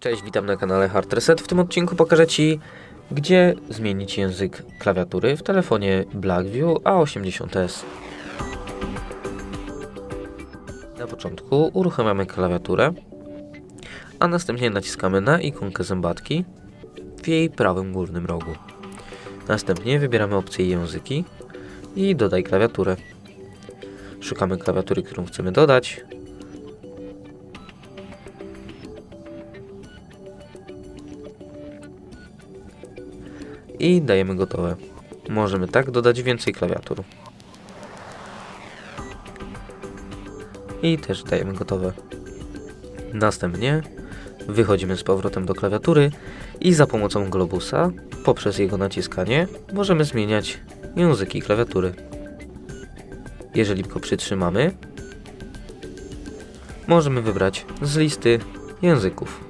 Cześć, witam na kanale Hard Reset. W tym odcinku pokażę Ci, gdzie zmienić język klawiatury w telefonie Blackview A80s. Na początku uruchamiamy klawiaturę, a następnie naciskamy na ikonkę zębatki w jej prawym górnym rogu. Następnie wybieramy opcję języki i dodaj klawiaturę. Szukamy klawiatury, którą chcemy dodać. I dajemy gotowe. Możemy tak dodać więcej klawiatur. I też dajemy gotowe. Następnie wychodzimy z powrotem do klawiatury i za pomocą globusa, poprzez jego naciskanie, możemy zmieniać języki klawiatury. Jeżeli go przytrzymamy, możemy wybrać z listy języków.